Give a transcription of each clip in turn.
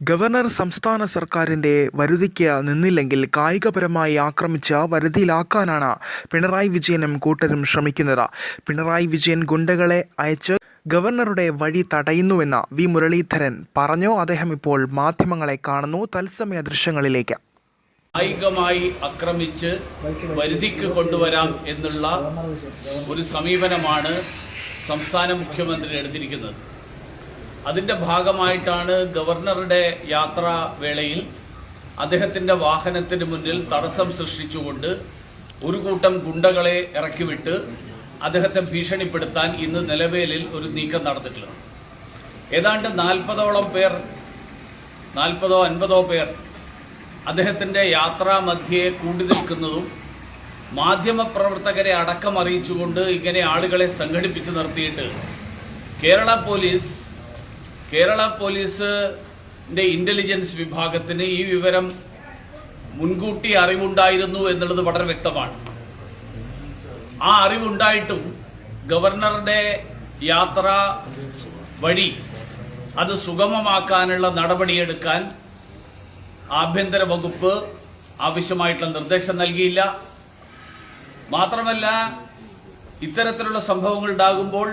Governor സംസ്ഥാന സർക്കാരിന്റെ വരുതിക്ക് നിന്നില്ലെങ്കിൽ കായികപരമായി ആക്രമിച്ച് വരുതിയിലാക്കാനാണ് പിണറായി വിജയനും കൂട്ടരും ശ്രമിക്കുന്നത്. പിണറായി വിജയൻ ഗുണ്ടകളെ അയച്ച് ഗവർണറുടെ വഴി തടയുന്നുവെന്ന് വി മുരളീധരൻ പറഞ്ഞു. അദ്ദേഹം ഇപ്പോൾ മാധ്യമങ്ങളെ കാണുന്നു. തത്സമയ ദൃശ്യങ്ങളിലേക്ക്. കായികമായി ആക്രമിച്ച് വരുതിക്ക് കൊണ്ടുവരാം എന്നുള്ള ഒരു സമീപനമാണ് സംസ്ഥാന മുഖ്യമന്ത്രി എടുത്തിരിക്കുന്നത് അതിന്റെ ഭാഗമായിട്ടാണ് ഗവർണറുടെ യാത്രാ വേളയിൽ അദ്ദേഹത്തിന്റെ വാഹനത്തിന് മുന്നിൽ തടസ്സം സൃഷ്ടിച്ചുകൊണ്ട് ഒരു കൂട്ടം ഗുണ്ടകളെ ഇറക്കിവിട്ട് അദ്ദേഹത്തെ ഭീഷണിപ്പെടുത്താൻ ഇന്ന് നിലവേലിൽ ഒരു നീക്കം നടന്നിട്ടുള്ളത് ഏതാണ്ട് നാൽപ്പതോളം പേർ നാൽപ്പതോ അൻപതോ പേർ അദ്ദേഹത്തിന്റെ യാത്രാ മധ്യയെ കൂടി നിൽക്കുന്നതും മാധ്യമപ്രവർത്തകരെ അടക്കം അറിയിച്ചുകൊണ്ട് ഇങ്ങനെ ആളുകളെ സംഘടിപ്പിച്ചു നിർത്തിയിട്ട് കേരള പോലീസ് കേരള പോലീസിന്റെ ഇന്റലിജൻസ് വിഭാഗത്തിന് ഈ വിവരം മുൻകൂട്ടി അറിവുണ്ടായിരുന്നു എന്നുള്ളത് വളരെ വ്യക്തമാണ്. ആ അറിവുണ്ടായിട്ടും ഗവർണറുടെ യാത്ര വഴി അത് സുഗമമാക്കാനുള്ള നടപടിയെടുക്കാൻ ആഭ്യന്തര വകുപ്പ് ആവശ്യമായിട്ടുള്ള നിർദ്ദേശം നൽകിയില്ല. മാത്രമല്ല ഇത്തരത്തിലുള്ള സംഭവങ്ങൾ ഉണ്ടാകുമ്പോൾ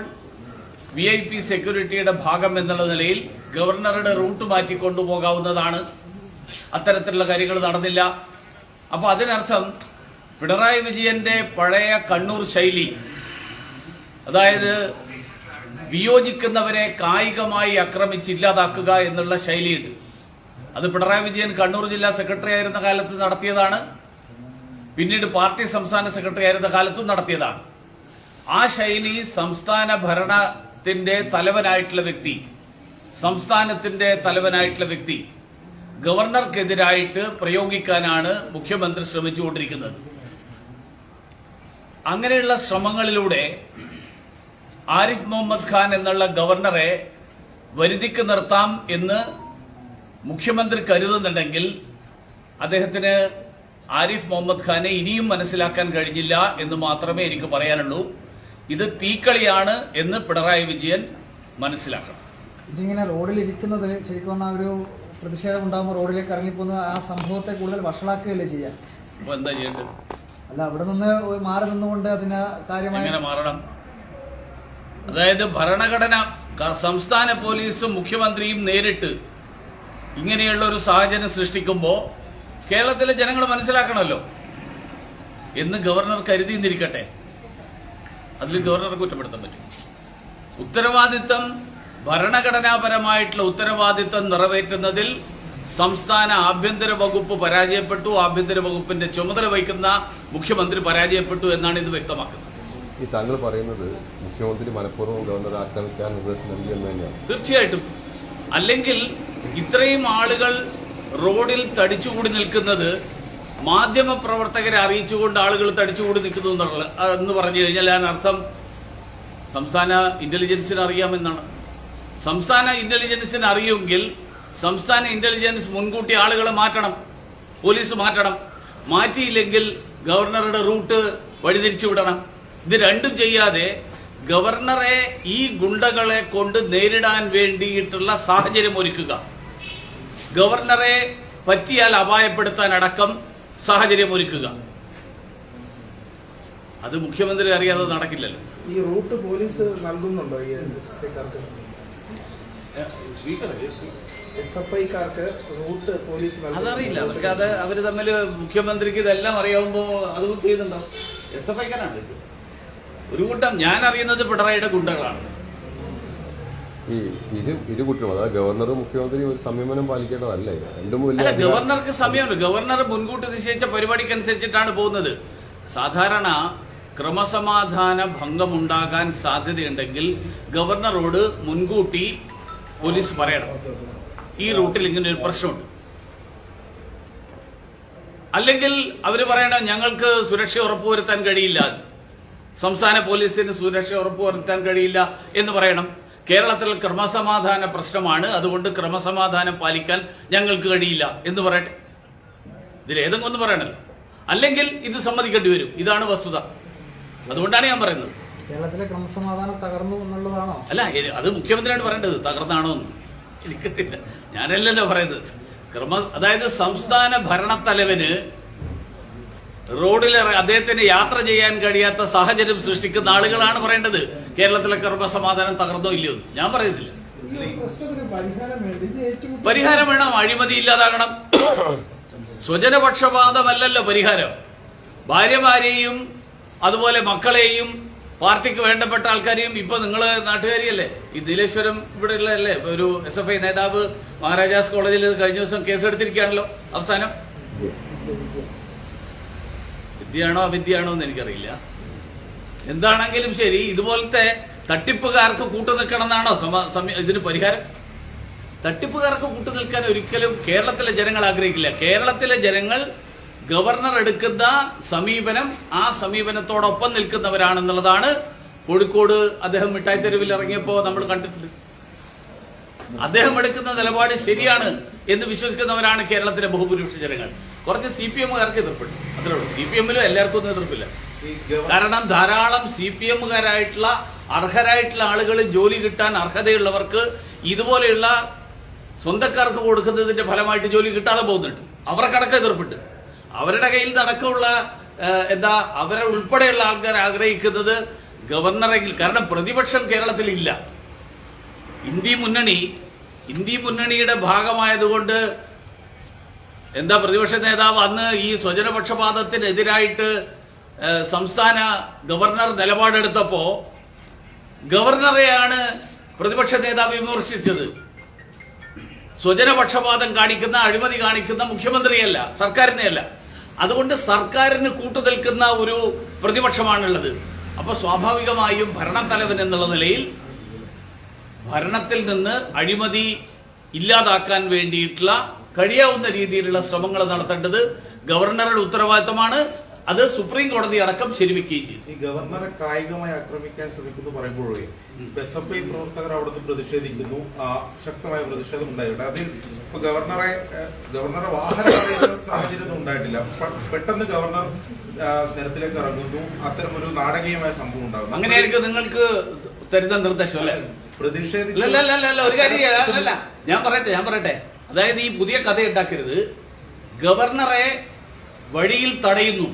വി ഐ പി സെക്യൂരിറ്റിയുടെ ഭാഗം എന്നുള്ള നിലയിൽ ഗവർണറുടെ റൂട്ട് മാറ്റി കൊണ്ടുപോകാവുന്നതാണ്. അത്തരത്തിലുള്ള കാര്യങ്ങൾ നടന്നില്ല. അപ്പൊ അതിനർത്ഥം പിണറായി വിജയന്റെ പഴയ കണ്ണൂർ ശൈലി അതായത് വിയോജിക്കുന്നവരെ കായികമായി ആക്രമിച്ച് ഇല്ലാതാക്കുക എന്നുള്ള ശൈലിയുണ്ട്. അത് പിണറായി വിജയൻ കണ്ണൂർ ജില്ലാ സെക്രട്ടറി ആയിരുന്ന കാലത്ത് നടത്തിയതാണ്. പിന്നീട് പാർട്ടി സംസ്ഥാന സെക്രട്ടറി ആയിരുന്ന കാലത്തും നടത്തിയതാണ്. ആ ശൈലി സംസ്ഥാന ഭരണത്തിന്റെ തലവനായിട്ടുള്ള വ്യക്തി സംസ്ഥാനത്തിന്റെ തലവനായിട്ടുള്ള വ്യക്തി ഗവർണർക്കെതിരായിട്ട് പ്രയോഗിക്കാനാണ് മുഖ്യമന്ത്രി ശ്രമിച്ചുകൊണ്ടിരിക്കുന്നത്. അങ്ങനെയുള്ള ശ്രമങ്ങളിലൂടെ ആരിഫ് മുഹമ്മദ് ഖാൻ എന്നുള്ള ഗവർണറെ വരുതിക്ക് നിർത്താം എന്ന് മുഖ്യമന്ത്രി കരുതുന്നുണ്ടെങ്കിൽ അദ്ദേഹത്തിന് ആരിഫ് മുഹമ്മദ് ഖാനെ ഇനിയും മനസ്സിലാക്കാൻ കഴിഞ്ഞില്ല എന്ന് മാത്രമേ എനിക്ക് പറയാനുള്ളൂ. ഇത് തീക്കളിയാണ് എന്ന് പിണറായി വിജയൻ മനസ്സിലാക്കണം. ഇതിങ്ങനെ റോഡിൽ ഇരിക്കുന്നത് ശരിക്കും പറഞ്ഞാൽ ഒരു പ്രതിഷേധം ഉണ്ടാകുമ്പോൾ റോഡിലേക്ക് ഇറങ്ങിപ്പോകുന്ന ആ സംഭവത്തെ കൂടുതൽ വഷളാക്കുകയല്ലേ ചെയ്യാം? അപ്പൊ എന്താ ചെയ്യേണ്ടത്? അല്ല അവിടെ നിന്ന് മാറി നിന്നുകൊണ്ട് അതിന് കാര്യമായി മാറണം? അതായത് ഭരണഘടന സംസ്ഥാന പോലീസും മുഖ്യമന്ത്രിയും നേരിട്ട് ഇങ്ങനെയുള്ള ഒരു സാഹചര്യം സൃഷ്ടിക്കുമ്പോൾ കേരളത്തിലെ ജനങ്ങൾ മനസ്സിലാക്കണമല്ലോ. എന്ന് ഗവർണർ കരുതിയിരിക്കട്ടെ അതിൽ ഗവർണറെ കുറ്റപ്പെടുത്താൻ പറ്റും. ഉത്തരവാദിത്തം ഭരണഘടനാപരമായിട്ടുള്ള ഉത്തരവാദിത്തം നിറവേറ്റുന്നതിൽ സംസ്ഥാന ആഭ്യന്തര വകുപ്പ് പരാജയപ്പെട്ടു ആഭ്യന്തര വകുപ്പിന്റെ ചുമതല വഹിക്കുന്ന മുഖ്യമന്ത്രി പരാജയപ്പെട്ടു എന്നാണ് ഇത് വ്യക്തമാക്കുന്നത്. ഈ താങ്കൾ പറയുന്നത് മുഖ്യമന്ത്രി മലപ്പുറവും ഗവർണർ ആക്രമിക്കാൻ നിർദ്ദേശം നൽകിയെന്ന് തന്നെയാണ്. തീർച്ചയായിട്ടും. അല്ലെങ്കിൽ ഇത്രയും ആളുകൾ റോഡിൽ തടിച്ചുകൂടി നിൽക്കുന്നത് മാധ്യമ പ്രവർത്തകരെ അറിയിച്ചുകൊണ്ട് ആളുകൾ തടിച്ചുകൂടി നിൽക്കുന്നു എന്ന് പറഞ്ഞു കഴിഞ്ഞാൽ അതിനർത്ഥം സംസ്ഥാന ഇന്റലിജൻസിന് അറിയാമെന്നാണ്. സംസ്ഥാന ഇന്റലിജൻസിന് അറിയുമെങ്കിൽ സംസ്ഥാന ഇന്റലിജൻസ് മുൻകൂട്ടി ആളുകളെ മാറ്റണം പോലീസ് മാറ്റണം. മാറ്റിയില്ലെങ്കിൽ ഗവർണറുടെ റൂട്ട് വഴിതിരിച്ചു വിടണം. ഇത് രണ്ടും ചെയ്യാതെ ഗവർണറെ ഈ ഗുണ്ടകളെ കൊണ്ട് നേരിടാൻ വേണ്ടിയിട്ടുള്ള സാഹചര്യം ഒരുക്കുക ഗവർണറെ പറ്റിയാൽ അപായപ്പെടുത്താൻ അടക്കം സാഹചര്യം ഒരുക്കുക. അത് മുഖ്യമന്ത്രി അറിയാതെ നടക്കില്ലല്ലോ. ഈ റൂട്ട് പോലീസ് നൽകുന്നുണ്ടോ ഈ എസ് എഫ് ഐക്കാർക്ക്? എസ് എഫ് ഐക്കാർക്ക് റൂട്ട് പോലീസ് അതറിയില്ല. അവർക്ക് അത് അവർ തമ്മിൽ മുഖ്യമന്ത്രിക്ക് ഇതെല്ലാം അറിയാവുമ്പോ അത് ചെയ്യുന്നുണ്ടോ? എസ് എഫ് ഐക്കാരാണ്. ഒരു കൂട്ടം. ഞാൻ അറിയുന്നത് പിണറായിയുടെ ഗുണ്ടകളാണ്. ഈ ഇരു ഇരു കുറ്റവും അതായത് ഗവർണറും മുഖ്യമന്ത്രിയും ഒരു സംയമനം പാലിക്കേണ്ടതല്ലേ രണ്ടും വലിയ ഗവർണർക്ക് സമയമുണ്ട്. ഗവർണർ മുൻകൂട്ടി നിശ്ചയിച്ച പരിപാടിക്കനുസരിച്ചിട്ടാണ് പോകുന്നത്. സാധാരണ ക്രമസമാധാന ഭംഗമുണ്ടാകാൻ സാധ്യതയുണ്ടെങ്കിൽ ഗവർണറോട് മുൻകൂട്ടി പോലീസ് പറയണം. ഈ റൂട്ടിൽ ഇങ്ങനെ ഒരു പ്രശ്നമുണ്ട്. അല്ലെങ്കിൽ അവർ പറയണം ഞങ്ങൾക്ക് സുരക്ഷ ഉറപ്പുവരുത്താൻ കഴിയില്ല. സംസ്ഥാന പോലീസിന് സുരക്ഷ ഉറപ്പുവരുത്താൻ കഴിയില്ല എന്ന് പറയണം. കേരളത്തിൽ ക്രമസമാധാന പ്രശ്നമാണ്. അതുകൊണ്ട് ക്രമസമാധാനം പാലിക്കാൻ ഞങ്ങൾക്ക് കഴിയില്ല. എന്ന് പറയട്ടെ? ഇതിൽ ഏതെങ്കിലും ഒന്ന് പറയണല്ലോ. അല്ലെങ്കിൽ ഇത് സമ്മതിക്കേണ്ടി വരും. ഇതാണ് വസ്തുത. അതുകൊണ്ടാണ് ഞാൻ പറയുന്നത്. കേരളത്തിലെ ക്രമസമാധാനം തകർന്നു എന്നുള്ളതാണോ? അല്ല അത് മുഖ്യമന്ത്രിയാണ് പറയേണ്ടത്. തകർന്നാണോ എന്ന്. എനിക്കറിയില്ല. ഞാനല്ലല്ലോ പറയുന്നത്. ക്രമ അതായത് സംസ്ഥാന ഭരണത്തലവന് റോഡിൽ അദ്ദേഹത്തിന് യാത്ര ചെയ്യാൻ കഴിയാത്ത സാഹചര്യം സൃഷ്ടിക്കുന്ന ആളുകളാണ് പറയേണ്ടത്. കേരളത്തിലെ ക്രമസമാധാനം തകർന്നോ ഇല്ലയോ. ഞാൻ പറയുന്നില്ല. പരിഹാരം വേണം. അഴിമതി ഇല്ലാതാകണം. സ്വജനപക്ഷപാതമല്ലല്ലോ പരിഹാരം. ഭാര്യമാരെയും അതുപോലെ മക്കളെയും പാർട്ടിക്ക് വേണ്ടപ്പെട്ട ആൾക്കാരെയും ഇപ്പൊ നിങ്ങൾ നാട്ടുകാരിയല്ലേ? ഈ നീലേശ്വരം ഇവിടെ ഉള്ളതല്ലേ ഒരു എസ് എഫ് ഐ നേതാവ് മഹാരാജാസ് കോളേജിൽ കഴിഞ്ഞ ദിവസം കേസെടുത്തിരിക്കുകയാണല്ലോ. അവസാനം? വിദ്യയാണോ അവിദ്യയാണോ എന്ന് എനിക്കറിയില്ല. എന്താണെങ്കിലും ശരി ഇതുപോലത്തെ തട്ടിപ്പുകാർക്ക് കൂട്ടു നിൽക്കണം എന്നാണോ ഇതിന് പരിഹാരം? തട്ടിപ്പുകാർക്ക് കൂട്ടു നിൽക്കാൻ ഒരിക്കലും കേരളത്തിലെ ജനങ്ങൾ ആഗ്രഹിക്കില്ല. കേരളത്തിലെ ജനങ്ങൾ ഗവർണർ എടുക്കുന്ന സമീപനം ആ സമീപനത്തോടൊപ്പം നിൽക്കുന്നവരാണെന്നുള്ളതാണ് കോഴിക്കോട് അദ്ദേഹം മിഠായി തെരുവിൽ ഇറങ്ങിയപ്പോ നമ്മൾ കണ്ടിട്ടുണ്ട്. അദ്ദേഹം എടുക്കുന്ന നിലപാട് ശരിയാണ് എന്ന് വിശ്വസിക്കുന്നവരാണ് കേരളത്തിലെ ബഹുഭൂരിപക്ഷ ജനങ്ങൾ. കുറച്ച് സി പി എമ്മുകാർക്ക് എതിർപ്പുണ്ട്. അത്രേ ഉള്ളൂ. സി പി എമ്മിലും എല്ലാവർക്കും ഒന്നും എതിർപ്പില്ല. കാരണം ധാരാളം സി പി എമ്മുകാരായിട്ടുള്ള അർഹരായിട്ടുള്ള ആളുകൾ ജോലി കിട്ടാൻ അർഹതയുള്ളവർക്ക് ഇതുപോലെയുള്ള സ്വന്തക്കാർക്ക് കൊടുക്കുന്നതിന്റെ ഫലമായിട്ട് ജോലി കിട്ടാതെ പോകുന്നുണ്ട്. അവർക്കടക്കം എതിർപ്പുണ്ട്. അവരുടെ കയ്യിൽ നടക്കമുള്ള എന്താ അവരെ ഉൾപ്പെടെയുള്ള ആൾക്കാർ ആഗ്രഹിക്കുന്നത് ഗവർണറെങ്കിൽ കാരണം പ്രതിപക്ഷം കേരളത്തിൽ ഇല്ല ഇന്ത്യ മുന്നണി ഇന്ത്യ മുന്നണിയുടെ ഭാഗമായതുകൊണ്ട് എന്താ പ്രതിപക്ഷ നേതാവ് അന്ന് ഈ സ്വജനപക്ഷപാതത്തിനെതിരായിട്ട് സംസ്ഥാന ഗവർണർ നിലപാടെടുത്തപ്പോ ഗവർണറെയാണ് പ്രതിപക്ഷ നേതാവ് വിമർശിച്ചത്. സ്വജനപക്ഷപാതം കാണിക്കുന്ന അഴിമതി കാണിക്കുന്ന മുഖ്യമന്ത്രിയല്ല സർക്കാരിനെയല്ല. അതുകൊണ്ട് സർക്കാരിന് കൂട്ടുനിൽക്കുന്ന ഒരു പ്രതിപക്ഷമാണുള്ളത്. അപ്പൊ സ്വാഭാവികമായും ഭരണത്തലവൻ എന്നുള്ള നിലയിൽ ഭരണത്തിൽ നിന്ന് അഴിമതി ഇല്ലാതാക്കാൻ വേണ്ടിയിട്ടുള്ള കഴിയാവുന്ന രീതിയിലുള്ള ശ്രമങ്ങൾ നടത്തേണ്ടത് ഗവർണറുടെ ഉത്തരവാദിത്തമാണ് അത് സുപ്രീം കോടതി അടക്കം ശരിവെക്കുകയും ചെയ്തു. ഈ ഗവർണറെ കായികമായി ആക്രമിക്കാൻ ശ്രമിക്കുന്നു പറയുമ്പോഴേ എസ് എഫ് ഐ പ്രവർത്തകർ അവിടുന്ന് പ്രതിഷേധിക്കുന്നു. ആ, ശക്തമായ പ്രതിഷേധം ഉണ്ടായിട്ടുണ്ട്. അതിൽ ഇപ്പൊ ഗവർണറെ ഗവർണറെ വാഹന സാഹചര്യം ഉണ്ടായിട്ടില്ല. പെട്ടെന്ന് ഗവർണർ നിരത്തിലേക്ക് ഇറങ്ങുന്നു. അത്തരം ഒരു നാടകീയമായ സംഭവം ഉണ്ടാകുന്നു. അങ്ങനെയായിരിക്കും നിങ്ങൾക്ക് തരുന്ന നിർദ്ദേശം അല്ലേ? പ്രതിഷേധിക്കില്ല ഒരു കാര്യം ഞാൻ പറയട്ടെ ഞാൻ പറയട്ടെ. അതായത് ഈ പുതിയ കഥ ഉണ്ടാക്കരുത് ഗവർണറെ വഴിയിൽ തടയുന്നു.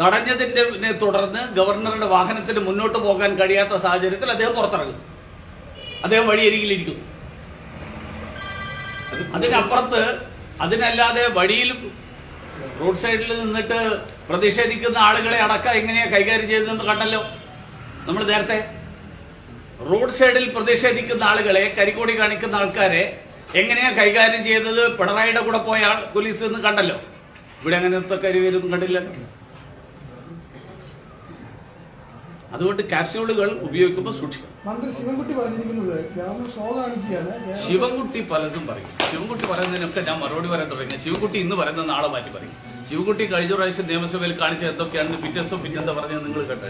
തടഞ്ഞതിന്റെ തുടർന്ന് ഗവർണറുടെ വാഹനത്തിന് മുന്നോട്ട് പോകാൻ കഴിയാത്ത സാഹചര്യത്തിൽ അദ്ദേഹം പുറത്തിറങ്ങുന്നു അദ്ദേഹം വഴിയരികിലിരിക്കുന്നു അതിനപ്പുറത്ത് അതിനല്ലാതെ വഴിയിൽ റോഡ് സൈഡിൽ നിന്നിട്ട് പ്രതിഷേധിക്കുന്ന ആളുകളെ അടക്കം എങ്ങനെയാ കൈകാര്യം ചെയ്തതെന്ന് കണ്ടല്ലോ? നമ്മൾ നേരത്തെ. റോഡ് സൈഡിൽ പ്രതിഷേധിക്കുന്ന ആളുകളെ കരിക്കോടി കാണിക്കുന്ന ആൾക്കാരെ എങ്ങനെയാ കൈകാര്യം ചെയ്തത്? പിണറായിയുടെ കൂടെ പോയ ആൾ പോലീസ് എന്ന് കണ്ടല്ലോ. ഇവിടെ അങ്ങനത്തെ കരിവേരൊന്നും കണ്ടില്ലല്ലോ അതുകൊണ്ട് കാപ്സ്യൂളുകൾ ഉപയോഗിക്കുമ്പോൾ സൂക്ഷിക്കണം. മന്ത്രി ശിവൻകുട്ടി പറഞ്ഞിരിക്കുന്നത് ശിവൻകുട്ടി പലതും പറയും. ശിവൻകുട്ടി പറയുന്നതിനൊക്കെ ഞാൻ മറുപടി പറയാൻ തുടങ്ങി. ശിവൻകുട്ടി ഇന്ന് പറയുന്നത് നാളെ മാറ്റി പറയും. ശിവൻകുട്ടി കഴിഞ്ഞ പ്രാവശ്യം നിയമസഭയിൽ കാണിച്ച എന്തൊക്കെയാണെന്ന് പിറ്റേസോ പിറ്റെന്താ പറഞ്ഞത് നിങ്ങൾ കേട്ടോ.